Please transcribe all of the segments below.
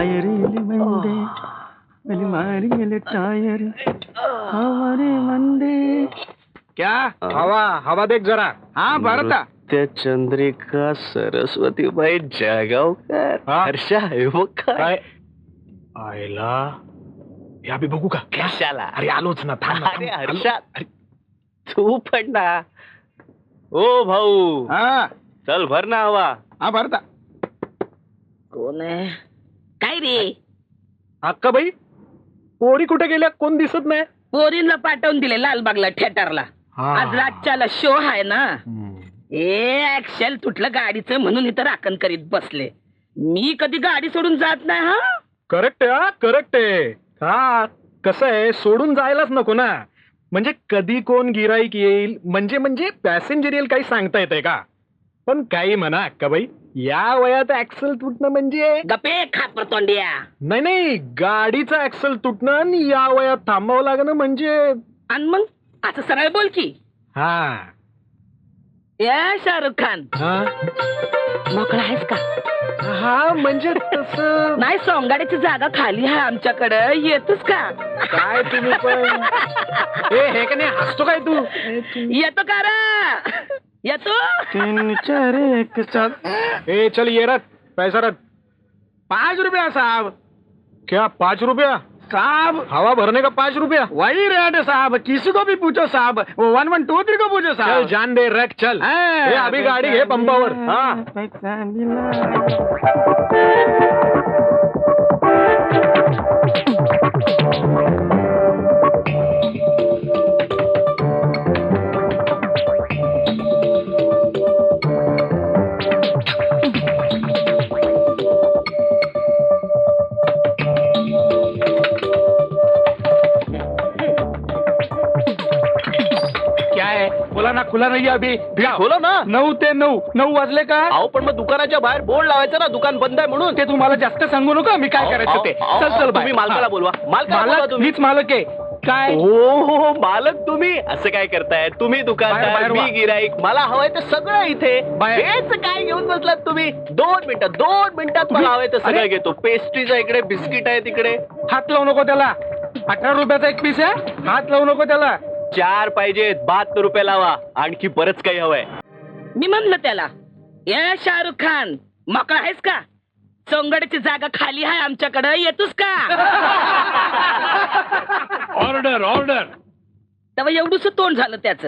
Tyre मंदे मेरी मारी गेले tyre. हमारे मंदे. क्या? हवा हवा देख जरा. हा भरता त्या चंद्रिका सरस्वतीबाई जळगावकर हा? हर्षा हे बघ काय? आयला. या बी बघू का? कशाला? अरे आलोच ना थांब ना, अरे थांब. हर्षा तू पण ना. ओ भाऊ. हा. चल भर ना हवा. हा भरता कोण आहे? काय रे अक्काबाई पोरी कुठे गेल्या? कोण दिसत नाही. पोरींना पाठवून दिले लालबागला थिएटरला. आज रातच्याला शो आहे ना. ए ऍक्शन तुटलं गाडीचं म्हणून इथं राखण करीत बसले. मी कधी गाडी सोडून जात नाही हा? करेक्ट आहे हा? करेक्ट आहे. हा कसं आहे सोडून जायलाच नको ना. म्हणजे कधी कोण गिराईक येईल? म्हणजे म्हणजे पॅसेंजर येईल काही सांगता येतंय का? पण काही म्हणा अक्काबाई या वयात ऍक्सल तुटणं म्हणजे? गपे खापर तोंडिया. नाही नाही गाडीचं ऍक्सल तुटणं आणि या वयात थांबावं लागणं म्हणजे? आणि मग असं सरळ बोल की. हा. या शाहरुख खान. हा? मोकळा आहेस का? हा म्हणजे तसं नाही सोंगाड्याची जागा खाली आहे आमच्याकडं. येतोस का? काय तुम्ही पण? ए हे का नाही हसतो काय तू? येतो का रा? येतो तीन चार एक सात ए चल ये रथ पैसा रथ पाँच रुपया साहब। क्या पाच रुपया? साहब। हवा भरने का पाच रुपया? वही रेट है साहब। किसी को भी पूछो साहब। वो वन वन टू थ्री को पूछो साहब। चल जान दे रख चल। हाँ, ए, अभी गाडी घे पंपावर हा। खुला नहीं है अभी भैया खोलो ना. नऊ ते नऊ. नऊ वाजले का? अहो पण मग दुकानाच्या बाहेर बोर्ड लावायचा ना. दुकान बंद आहे म्हणून. ते तुम्हाला जास्त सांगू नका. मी काय करायचं ते? चल चल तुम्ही मालकाला बोलवा. मालकाला बोलवा मालक तुम्ही. मीच मालक आहे. काय? हो हो मालक तुम्ही. असं काय करताय? तुम्ही बाहेर- दुकानदार बाहेर मी वा. गिराईक. मला हवंय तर सगळं इथे. बाहेर. हेच काय घेऊन बसलात तुम्ही? दोन मिनिटं दोन मिनिटात मला हवंय तर सगळं अरे. घेतो. पेस्ट्रीज आहे इकडे बिस्किट आहे तिकडे हात लावू नको त्याला. अठरा रुपयाचा एक पीस आहे. हात लावू नको त्याला. चार पाहिजेत. बहात्तर रुपये लावा. आणखी बरंच काही हवंय. मी म्हणलं त्याला या शाहरुख खान मोकळा आहेस का? सोंगड्याची जागा खाली आहे आमच्याकडं. येतोस का? ऑर्डर ऑर्डर तेव्हा एवढूस तोंड झालं त्याच.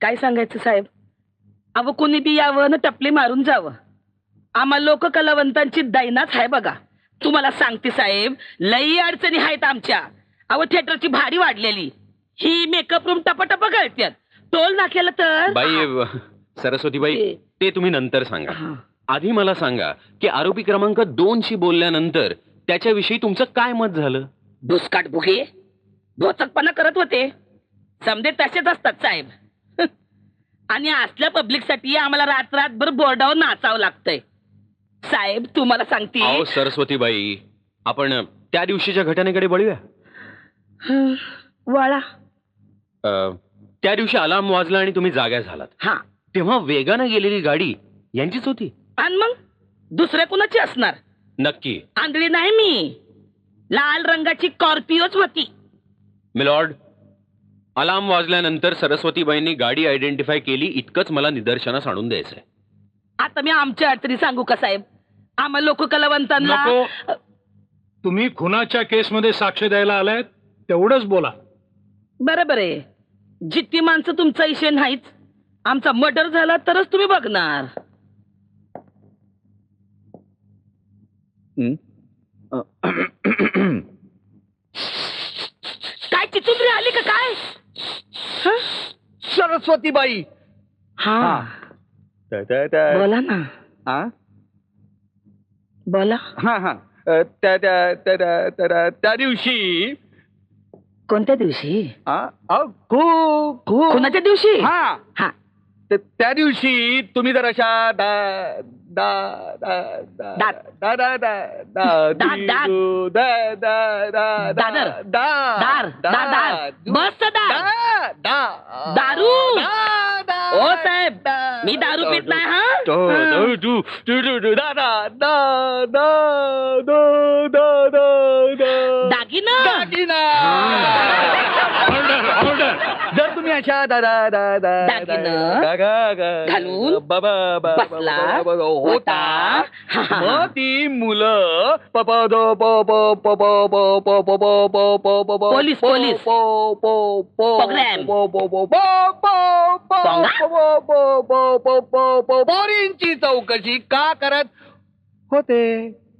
काय सांगायचं साहेब? अव कुणी बी यावं ना टपली मारून जावं. आम्हा लोक कलावंतांची दैनाच आहे बघा. तुम्हाला सांगते साहेब लई अडचणी आहेत आमच्या. अव थिएटरची भाडी वाढलेली. ही मेकअप रूम टपाटप गळत्यात टोल नाक्याला तर बाई सरस्वती बाई ते- तुम्ही नंतर सांगा. आधी मला सांगा की आरोपी क्रमांक दोन शी बोलल्यानंतर त्याच्याविषयी तुमचं काय मत झालं? भुसकाट भुगे? भोचकपणा करत होते. समजे तसेच असतात साहेब. आणि असल्या पब्लिकसाठी आम्हाला रात रातभर बोर्डावर नाचावं लागतंय. साहेब तुम्हाला सांगते अहो सरस्वती बाई आपण त्या दिवशीच्या घटनेकडे वळूया वळा. अं, त्या दिवशी अलार्म वाजला आणि तुम्ही जाग्या झालात. हा. तेव्हा वेगानं गेलेली गाडी यांचीच होती. आणि मग? दुसऱ्या कुणाची असणार? नक्की. आंधळी नाही मी. लाल रंगाची कॉर्पिओच होती. मिलॉर्ड अलार्म वाजल्यानंतर सरस्वतीबाईंनी गाडी आयडेंटिफाय केली इतकंच मला निदर्शनास आणून द्यायचंय. आता मी आमच्या अडचणी सांगू का साहेब? आम्हा लोक कलावंतांना नको. तुम्ही खुनाच्या केसमध्ये साक्ष द्यायला आलाय तेवढंच बोला. बरोबर आहे जितकी माणसं तुमचा विषय नाहीच आमचा मर्डर झाला तरच तुम्ही बघणार. काय चिचुंद्री आली का काय? सरस्वती बाई हा. बोला ना. हा बोला. हा त्या त्या त्या त्या त्या दिवशी कोणत्या दिवशी कोणाच्या दिवशी हा हा तर त्या दिवशी तुम्ही जर अशा दा दारू. ओ साहेब, मी दारू पित नाही, हा? दा दा दा दा दा- दागिनं दागिना. ऑर्डर ऑर्डर जर तुम्ही अशा दा दा दा दा दागिनं गा- गा- गा- घालून ब- ब- ब- बसला ब- ब- ब- होता. मग ती मुलं प- प- द- प- प- प- प- प- प- प- प- प- प- प- प- पोलीस, प- पोलीस. प- प- प- प्रोग्रॅम. प- प- प- प- प-? प- प- प- प- प- प- पोरींची चौकशी का करत होते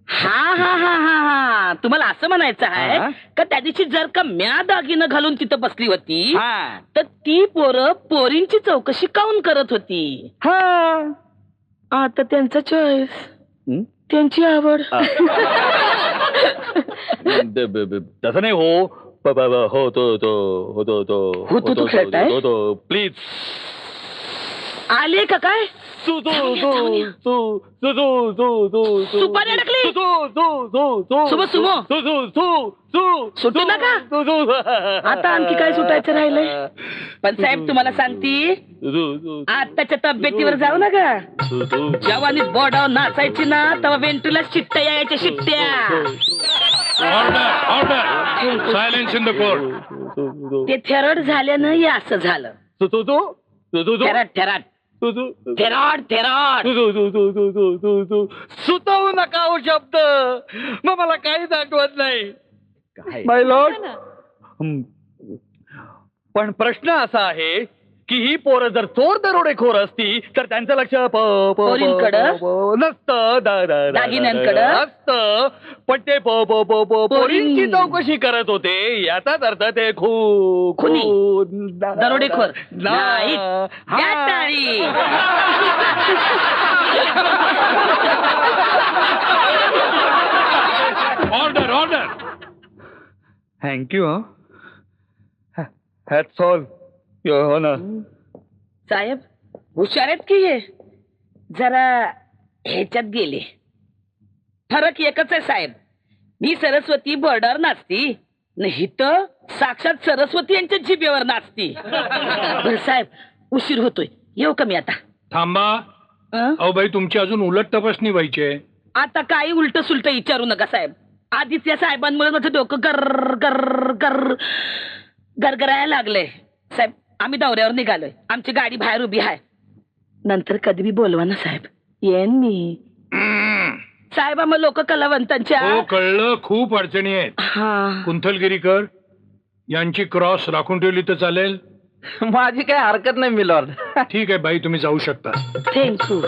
हा हा हा हा हा. तुम्हाला असं म्हणायचं आहे. का त्या दिवशी जर का म्या दागिनं घालून तिथं बसली होती हा. तर ती पोरं पोरींची चौकशी काऊन करत होती? हा. आता त्यांचा चॉईस हं? त्यांची आवड. ब- ब- ब- तसं नाही हो. ब- ब- ब- हो तो तो हो तो तो होतो तो खेळताय? हो तो प्लीज आले का काय? सुपारी अडकली. सुबह सुमो सुटू नका आता आणखी काय सुटायचं राहिलंय? पण साहेब तुम्हाला सांगती आताच्या तब्येतीवर जाऊ नका. मी बोर्डावर नाचायची ना तेव्हा वेंटूला शिट्ट्या यायच्या शिट्ट्या. सायलेन्स इन द कोर्ट ते थेरड झाल्यानं हे असं झालं. ठेराट ठेराट थेराड सुतवू नका हो शब्द. मग मला काहीच आठवत नाही. हो पण प्रश्न असा आहे की ही पोरं जर चोर दरोडेखोर असती तर त्यांचं लक्ष प- प- प- पोरींकडं? प- नसतं दा- दा- दा- दागिन्यांकडं? असतं पण ते प- प- प- प- पोरीं- पोरींची चौकशी करत होते याचाच अर्थ ते खू खुनी. खू- दा- दरोडेखोर. दा- नाही. हा. द्या टाळी. Order order thank you hats all your honour साहेब हुशार आहेत की हे? जरा ह्याच्यात गेले. फरक एकच आहे साहेब. मी सरस्वती बॉर्डर नाचती नाही तर साक्षात सरस्वती यांच्या जिभेवर नाचती. बरं साहेब उशीर होतोय. येऊ का मी आता? थांबा. अं? अहो बाई तुमची अजून उलट तपासणी व्हायची आहे. आता काही उलट सुलट विचारू नका साहेब. आधीच या साहेबांमुळे माझं डोकं कर कर कर गरगरायला लागलंय. साहेब आम्ही दौऱ्यावर निघालोय. आमची गाडी बाहेर उभी आहे. नंतर कधी बी बोलवा ना साहेब. येईन मी. साहेब आम्हाला लोक कलावंतांच्या हो कळलं. खूप अडचणी आहेत. हा. कुंथलगिरीकर यांची क्रॉस राखून ठेवली तर चालेल? माझी काही हरकत नाही मिलॉर्ड. ठीक आहे बाई तुम्ही जाऊ शकता. थँक्यू